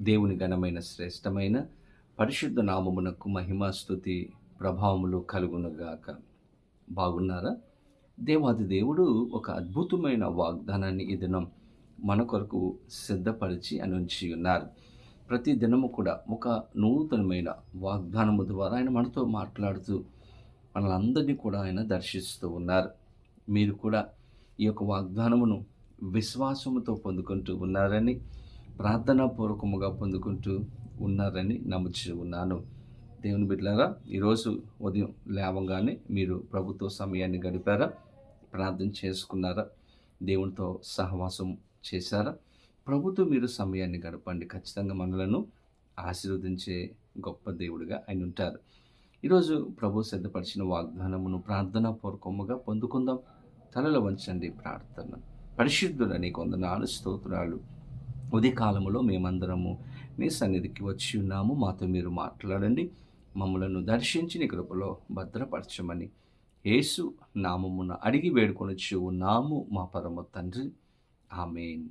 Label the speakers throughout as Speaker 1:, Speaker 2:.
Speaker 1: దేవుని ఘనమైన శ్రేష్టమైన పరిశుద్ధ నామమునకు మహిమాస్తుతి ప్రభావములు కలుగునుగాక. బాగున్నారా? దేవాది దేవుడు ఒక అద్భుతమైన వాగ్దానాన్ని ఈ దినం మన కొరకు సిద్ధపరిచి అనుంచి ఉన్నారు. ప్రతి దినము కూడా ఒక నూతనమైన వాగ్దానము ద్వారా ఆయన మనతో మాట్లాడుతూ మనలందరినీ కూడా ఆయన దర్శిస్తూ ఉన్నారు. మీరు కూడా ఈ యొక్క వాగ్దానమును విశ్వాసముతో పొందుకుంటూ ఉన్నారని ప్రార్థనాపూర్వకముగా పొందుకుంటూ ఉన్నారని నమ్ముచు ఉన్నాను. దేవుని బిడ్డలారా ఈరోజు ఉదయం లేవగానే మీరు ప్రభుత్వ సమయాన్ని గడిపారా? ప్రార్థన చేసుకున్నారా? దేవునితో సహవాసం చేశారా? ప్రభుత్వం మీరు సమయాన్ని గడపండి. ఖచ్చితంగా మనలను ఆశీర్వదించే గొప్ప దేవుడిగా ఆయన ఉంటారు. ఈరోజు ప్రభు సిద్ధపరిచిన వాగ్దానమును ప్రార్థనాపూర్వకముగా పొందుకుందాం. తలలో వంచండి ప్రార్థన. పరిశుద్ధులని కొందనాలు స్తోత్రాలు. ఉదయకాలంలో మేమందరము మీ సన్నిధికి వచ్చి ఉన్నాము. మాతో మీరు మాట్లాడండి. మమ్మలను దర్శించి కృపలో భద్రపరచమని యేసు నామమున అడిగి వేడుకొనొచ్చు ఉన్నాము మా పరమ తండ్రి. ఆమెన్.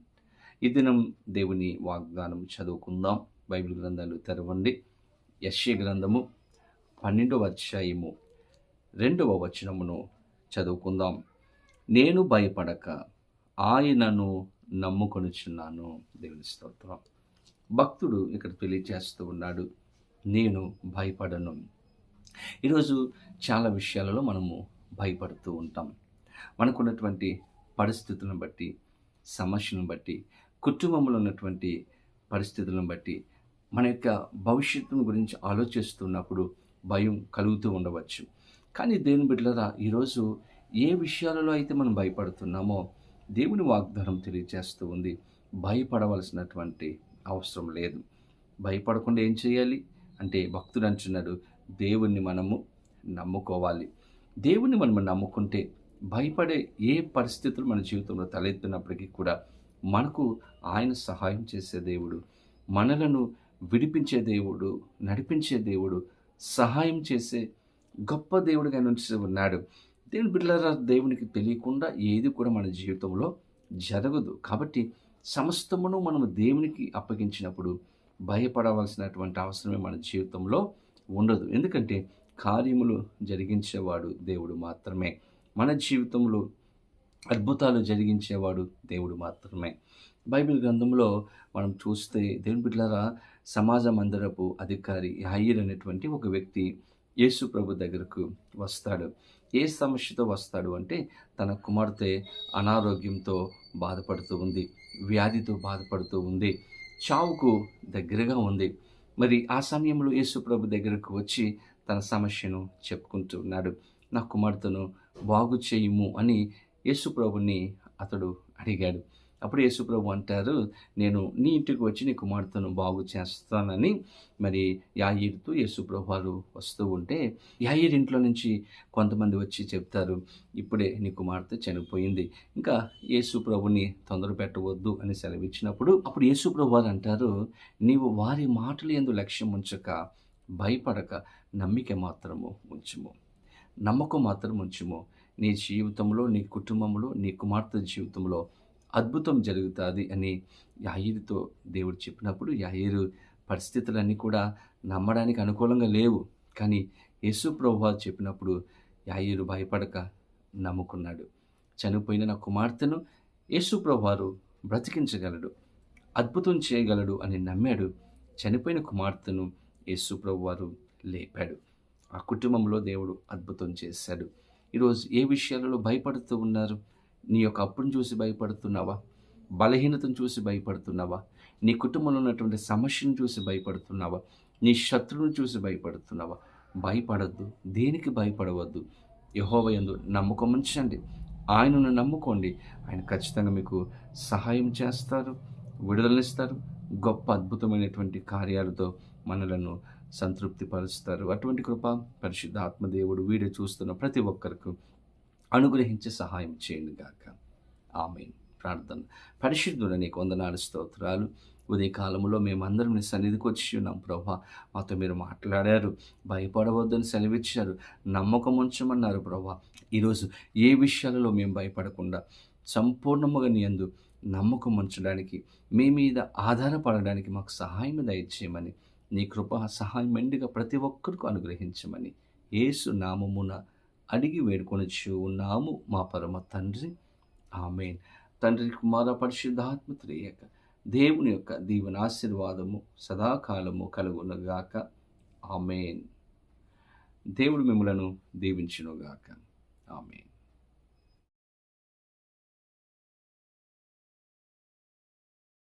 Speaker 1: ఈ దినం దేవుని వాగ్దానం చదువుకుందాం. బైబిల్ గ్రంథాలు తెరవండి. యశ్య గ్రంథము పన్నెండవ అధ్యాయము రెండవ వచనమును చదువుకుందాం. నేను భయపడక ఆయనను నమ్ముకొనుచున్నాను. దేవుని స్తోత్రం. భక్తుడు ఇక్కడ తెలియజేస్తూ ఉన్నాడు నేను భయపడను. ఈరోజు చాలా విషయాలలో మనము భయపడుతూ ఉంటాం. మనకున్నటువంటి పరిస్థితులను బట్టి సమస్యలను బట్టి కుటుంబంలో ఉన్నటువంటి పరిస్థితులను బట్టి మన యొక్క భవిష్యత్తును గురించి ఆలోచిస్తున్నప్పుడు భయం కలుగుతూ ఉండవచ్చు. కానీ దేవుని బిడ్డలరా ఈరోజు ఏ విషయాలలో అయితే మనం భయపడుతున్నామో దేవుని వాగ్దానం తెలియజేస్తూ ఉంది. భయపడవలసినటువంటి అవసరం లేదు. భయపడకుండా ఏం చేయాలి? అంటే భక్తుడు అంటున్నాడు దేవుణ్ణి మనము నమ్ముకోవాలి. దేవుణ్ణి మనము నమ్ముకుంటే భయపడే ఏ పరిస్థితులు మన జీవితంలో తలెత్తినప్పటికీ కూడా మనకు ఆయన సహాయం చేసే దేవుడు మనలను విడిపించే దేవుడు నడిపించే దేవుడు సహాయం చేసే గొప్ప దేవుడిగా నుంచి ఉన్నాడు దేవుని బిడ్డల దేవునికి తెలియకుండా ఏది కూడా మన జీవితంలో జరగదు. కాబట్టి సమస్తమును మనం దేవునికి అప్పగించినప్పుడు భయపడవలసినటువంటి అవసరమే మన జీవితంలో ఉండదు. ఎందుకంటే కార్యములు జరిగించేవాడు దేవుడు మాత్రమే. మన జీవితంలో అద్భుతాలు జరిగించేవాడు దేవుడు మాత్రమే. బైబిల్ గ్రంథంలో మనం చూస్తే దేవుని బిడ్డలారా సమాజ మందిరపు అధికారి హయ్యర్ అనేటువంటి ఒక వ్యక్తి యేసు ప్రభు దగ్గరకు వస్తాడు. ఏ సమస్యతో వస్తాడు అంటే తన కుమార్తె అనారోగ్యంతో బాధపడుతూ ఉంది వ్యాధితో బాధపడుతూ ఉంది చావుకు దగ్గరగా ఉంది. మరి ఆ సమయంలో యేసుప్రభు దగ్గరకు వచ్చి తన సమస్యను చెప్పుకుంటున్నాడు నా కుమార్తెను బాగు చేయుము అని యేసుప్రభుని అతడు అడిగాడు. అప్పుడు యేసుప్రభు అంటారు నేను నీ ఇంటికి వచ్చి నీ కుమార్తెను బాగు చేస్తానని. మరి యాయిర్తో యేసుప్రభు వారు వస్తూ ఉంటే యాయిర్ ఇంట్లో నుంచి కొంతమంది వచ్చి చెప్తారు ఇప్పుడే నీ కుమార్తె చనిపోయింది. ఇంకా యేసుప్రభుని తొందర పెట్టవద్దు అని సెలవిచ్చినప్పుడు అప్పుడు యేసుప్రభు వారు అంటారు నీవు వారి మాటలు ఎందు లక్ష్యం ఉంచక భయపడక నమ్మిక మాత్రము ఉంచుము. నమ్మకం మాత్రం ఉంచుము. నీ జీవితంలో నీ కుటుంబంలో నీ కుమార్తె జీవితంలో అద్భుతం జరుగుతుంది అని యాయిరుతో దేవుడు చెప్పినప్పుడు యాయిరు పరిస్థితులన్నీ కూడా నమ్మడానికి అనుకూలంగా లేవు. కానీ యేసు ప్రభు చెప్పినప్పుడు యాయిరు భయపడక నమ్ముకున్నాడు. చనిపోయిన నా కుమార్తెను యేసు ప్రభువారు బ్రతికించగలడు అద్భుతం చేయగలడు అని నమ్మాడు. చనిపోయిన కుమార్తెను యేసు ప్రభువారు లేపాడు. ఆ కుటుంబంలో దేవుడు అద్భుతం చేశాడు. ఈరోజు ఏ విషయాలలో భయపడుతూ ఉన్నారు? నీ యొక్క అప్పును చూసి భయపడుతున్నావా? బలహీనతను చూసి భయపడుతున్నావా? నీ కుటుంబంలో ఉన్నటువంటి సమస్యను చూసి భయపడుతున్నావా? నీ శత్రువును చూసి భయపడుతున్నావా? భయపడద్దు. దేనికి భయపడవద్దు? యహోవయందు నమ్మకం ఉంచండి. ఆయనను నమ్ముకోండి. ఆయన ఖచ్చితంగా మీకు సహాయం చేస్తారు విడుదలనిస్తారు గొప్ప అద్భుతమైనటువంటి కార్యాలతో మనలను సంతృప్తిపరుస్తారు. అటువంటి కృప పరిశుద్ధ ఆత్మదేవుడు వీడియో చూస్తున్న ప్రతి ఒక్కరికి అనుగ్రహించి సహాయం చేయండి గాక. ఆమె ప్రార్థన. పరిశుద్ధుడ నీకు వందనాలు స్తోత్రాలు. ఉదయకాలంలో మేమందరం నీ సన్నిధికి వచ్చి ఉన్నాం ప్రభా. మాతో మీరు మాట్లాడారు భయపడవద్దని సెలవిచ్చారు నమ్మకం ఉంచమన్నారు ప్రభా. ఈరోజు ఏ విషయాలలో మేము భయపడకుండా సంపూర్ణముగా నీ అందు నమ్మకం ఉంచడానికి మీ మీద ఆధారపడడానికి మాకు సహాయం దయచేయమని నీ కృప సహాయం మెండుగా ప్రతి ఒక్కరికి అనుగ్రహించమని ఏసు నామమున అడిగి వేడుకొనిచ్చు ఉన్నాము మా పరమ తండ్రి. ఆమెన్. తండ్రి కుమార పరిశుద్ధాత్మ త్రేయక దేవుని యొక్క దీవెన ఆశీర్వాదము సదాకాలము కలుగునగాక. ఆమెన్. దేవుడు మిమ్మలను దీవించునుగాక. ఆమెన్.